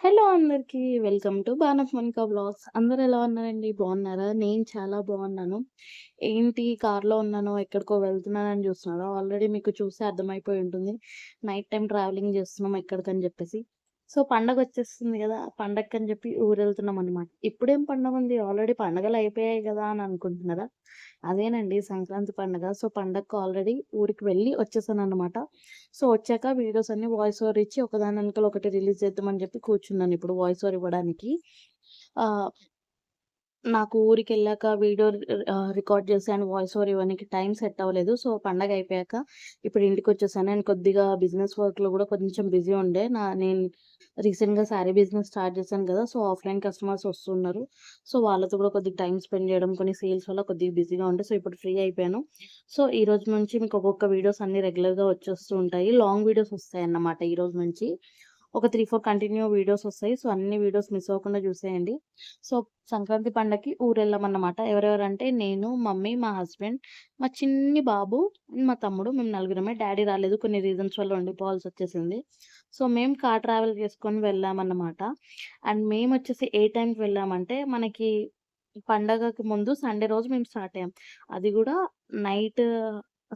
Hello అందరికీ welcome to బానస్ Monica blogs. అందరు ఎలా ఉన్నారండి? బాగున్నారా? నేను చాలా బాగున్నాను. ఏంటి కార్లో ఉన్నాను ఎక్కడికో వెళ్తున్నానని చూస్తున్నారా? ఆల్రెడీ మీకు చూసి అర్థమైపోయి ఉంటుంది. నైట్ టైం ట్రావెలింగ్ చేస్తున్నాం ఎక్కడికని చెప్పేసి. సో పండగ వచ్చేస్తుంది కదా పండగకి అని చెప్పి ఊరు వెళ్తున్నాం అనమాట ఇప్పుడేం పండగ ఉంది ఆల్రెడీ పండగలు అయిపోయాయి కదా అని అనుకుంటున్నారా? అదేనండి సంక్రాంతి పండగ. సో పండగకు ఆల్రెడీ ఊరికి వెళ్ళి వచ్చేసాను అనమాట సో వచ్చాక వీడియోస్ అన్ని వాయిస్ ఓవర్ ఇచ్చి ఒకదాని వెనకాల ఒకటి రిలీజ్ చేద్దామని చెప్పి కూర్చున్నాను ఇప్పుడు వాయిస్ ఓవర్ ఇవ్వడానికి. నాకు ఊరికి వెళ్ళాక వీడియో రికార్డ్ చేశాను వాయిస్ ఓవర్ ఇవ్వడానికి టైం సెట్ అవ్వలేదు. సో పండగ అయిపోయాక ఇప్పుడు ఇంటికి వచ్చేసాను. నేను కొద్దిగా బిజినెస్ వర్క్లో కూడా కొంచెం బిజీ ఉండే. నా నేను రీసెంట్గా శారీ బిజినెస్ స్టార్ట్ చేశాను కదా సో ఆఫ్లైన్ కస్టమర్స్ వస్తున్నారు. సో వాళ్ళతో కూడా కొద్దిగా టైం స్పెండ్ చేయడం కొన్ని సేల్స్ వల్ల కొద్దిగా బిజీగా ఉండే. సో ఇప్పుడు ఫ్రీ అయిపోయాను. సో ఈ రోజు నుంచి మీకు ఒక్కొక్క వీడియోస్ అన్ని రెగ్యులర్గా వచ్చేస్తూ ఉంటాయి. లాంగ్ వీడియోస్ వస్తాయి అన్నమాట ఈ రోజు నుంచి. ఒక త్రీ ఫోర్ కంటిన్యూ వీడియోస్ వస్తాయి. సో అన్ని వీడియోస్ మిస్ అవ్వకుండా చూసేయండి. సో సంక్రాంతి పండగకి ఊరు ఎవరెవరంటే నేను మమ్మీ మా హస్బెండ్ మా చిన్ని బాబు మా తమ్ముడు మేము నలుగురమే. డాడీ రాలేదు. కొన్ని రీజన్స్ వల్ల ఉండిపోవాల్సి వచ్చేసింది. సో మేము కార్ ట్రావెల్ చేసుకొని వెళ్ళామన్నమాట. అండ్ మేము వచ్చేసి ఏ టైంకి వెళ్ళామంటే మనకి పండగకి ముందు సండే రోజు మేము స్టార్ట్ అయ్యాం. అది కూడా నైట్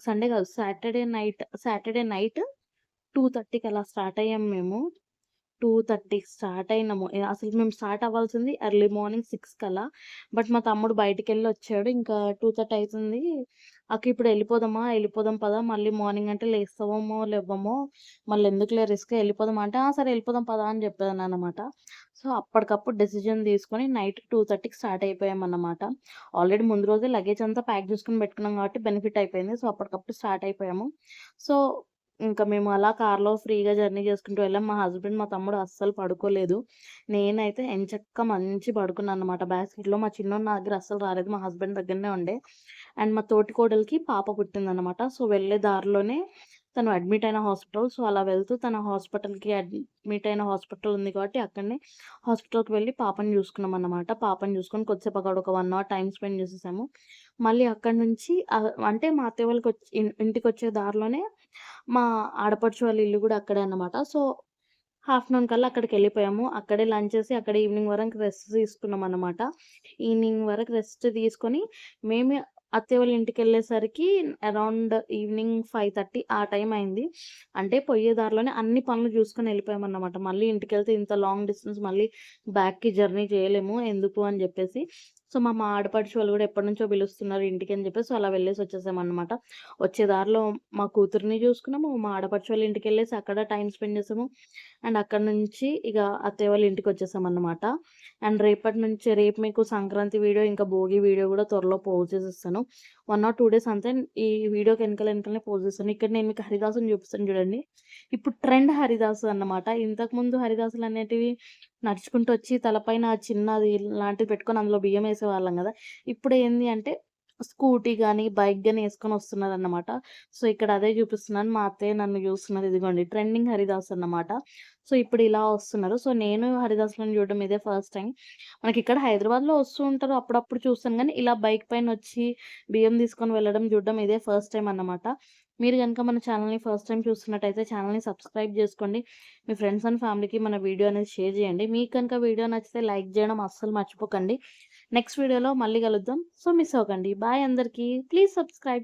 సండే కాదు Saturday night Saturday night two థర్టీకి అలా స్టార్ట్ అయ్యాం మేము. టూ థర్టీకి స్టార్ట్ అయినాము. అసలు మేము స్టార్ట్ అవ్వాల్సింది ఎర్లీ మార్నింగ్ సిక్స్ కల్లా. బట్ మా తమ్ముడు బయటికి వెళ్ళి వచ్చాడు. ఇంకా టూ థర్టీ అవుతుంది అక్క ఇప్పుడు వెళ్ళిపోదామా? వెళ్ళిపోదాం పదా? మళ్ళీ మార్నింగ్ అంటే లేస్తామో లేవమో మళ్ళీ ఎందుకులే రిస్క్? వెళ్ళిపోదాం అంటే "ఆ, సరే వెళ్ళిపోదాం పదా అని చెప్పాను అనమాట సో అప్పటికప్పుడు డెసిజన్ తీసుకొని నైట్ టూ థర్టీకి స్టార్ట్ అయిపోయామన్నమాట. ఆల్రెడీ ముందు రోజే లగేజ్ అంతా ప్యాక్ చేసుకుని పెట్టుకున్నాం కాబట్టి బెనిఫిట్ అయిపోయింది. సో అప్పటికప్పుడు స్టార్ట్ అయిపోయాము. సో ఇంకా మేము అలా కార్లో ఫ్రీగా జర్నీ చేసుకుంటూ వెళ్ళాం. మా హస్బెండ్ మా తమ్ముడు అస్సలు పడుకోలేదు. నేనైతే ఎంచక్క మంచి పడుకున్నాను అనమాట బ్యాస్కెట్లో మా చిన్నోడు నా దగ్గర అస్సలు రాలేదు. మా హస్బెండ్ దగ్గరనే ఉండే. అండ్ మా తోటి కోడలికి పాప పుట్టిందనమాట సో వెళ్ళే దారిలోనే తను అడ్మిట్ అయిన హాస్పిటల్. సో అలా వెళ్తూ తన హాస్పిటల్కి అడ్మిట్ అయిన హాస్పిటల్ ఉంది కాబట్టి అక్కడనే హాస్పిటల్కి వెళ్ళి పాపని చూసుకున్నాం అన్నమాట. పాపని చూసుకొని కొద్దిసేపు అక్కడ ఒక వన్ అవర్ టైం స్పెండ్ చేసేసాము. మళ్ళీ అక్కడ నుంచి అంటే మా అత్తయ్య వాళ్ళకి వచ్చి ఇంటికి వచ్చే దారిలోనే మా ఆడపడుచు వాళ్ళ ఇల్లు కూడా అక్కడే అన్నమాట. సో ఆఫ్టర్నూన్ కల్లా అక్కడికి వెళ్ళిపోయాము. అక్కడే లంచ్ చేసి అక్కడ ఈవినింగ్ వరకు రెస్ట్ తీసుకున్నాం అనమాట ఈవినింగ్ వరకు రెస్ట్ తీసుకొని మేమే అత్తయ్య వాళ్ళ ఇంటికి వెళ్ళేసరికి అరౌండ్ ఈవినింగ్ ఫైవ్ థర్టీ ఆ టైం అయింది. అంటే పోయే దారిలోనే అన్ని పనులు చూసుకొని వెళ్ళిపోయామన్నమాట. మళ్ళీ ఇంటికి వెళ్తే ఇంత లాంగ్ డిస్టెన్స్ మళ్ళీ బ్యాక్కి జర్నీ చేయలేము ఎందుకు అని చెప్పేసి సో మా మా వాళ్ళు కూడా ఎప్పటి నుంచో పిలుస్తున్నారు ఇంటికి అని చెప్పేసి సో అలా వెళ్ళేసి వచ్చేసామన్నమాట వచ్చే దారిలో మా కూతుర్ని చూసుకున్నాము మా ఆడపడిచి వాళ్ళ ఇంటికి వెళ్ళేసి అక్కడ టైం స్పెండ్ చేసాము. అండ్ అక్కడ నుంచి ఇక అత్తయ్య వాళ్ళ ఇంటికి వచ్చేసాం అన్నమాట. అండ్ రేపటి నుంచి రేపు మీకు సంక్రాంతి వీడియో ఇంకా భోగి వీడియో కూడా త్వరలో పోస్ట్ చేసేస్తాను. వన్ ఆర్ టూ డేస్ అంతే ఈ వీడియోకి వెనకాల వెనకాలనే పోస్ట్ చేస్తాను. ఇక్కడ నేను మీకు హరిదాసుని చూపిస్తాను చూడండి. ఇప్పుడు ట్రెండ్ హరిదాసు అన్నమాట. ఇంతకుముందు హరిదాసులు అనేటివి నడుచుకుంటూ వచ్చి తలపైన చిన్నది లాంటివి పెట్టుకొని అందులో బియ్యం వాళ్ళం కదా! ఇప్పుడు ఏంది అంటే స్కూటీ కానీ బైక్ కానీ వేసుకొని వస్తున్నారు అన్నమాట సో ఇక్కడ అదే చూపిస్తున్నాను మా అత్తయ్య నన్ను చూస్తున్నారు ఇదిగోండి ట్రెండింగ్ హరిదాస్ అన్నమాట. సో ఇప్పుడు ఇలా వస్తున్నారు. సో నేను హరిదాసులను చూడడం ఇదే ఫస్ట్ టైం మనకి ఇక్కడ హైదరాబాద్లో వస్తూ ఉంటారు. అప్పుడప్పుడు చూస్తాను కానీ ఇలా బైక్ పైన వచ్చి బియ్యం తీసుకొని వెళ్ళడం చూడడం ఇదే ఫస్ట్ టైం అన్నమాట. మీరు కనుక మన ఛానల్ని ఫస్ట్ టైం చూస్తున్నట్టయితే ఛానల్ని సబ్స్క్రైబ్ చేసుకోండి. మీ ఫ్రెండ్స్ అండ్ ఫ్యామిలీకి మన వీడియో అనేది షేర్ చేయండి. మీకు కనుక వీడియో నచ్చితే లైక్ చేయడం అస్సలు మర్చిపోకండి. నెక్స్ట్ వీడియోలో మళ్ళీ కలుద్దాం. సో మిస్ అవ్వకండి. బాయ్ అందరికీ. Please subscribe.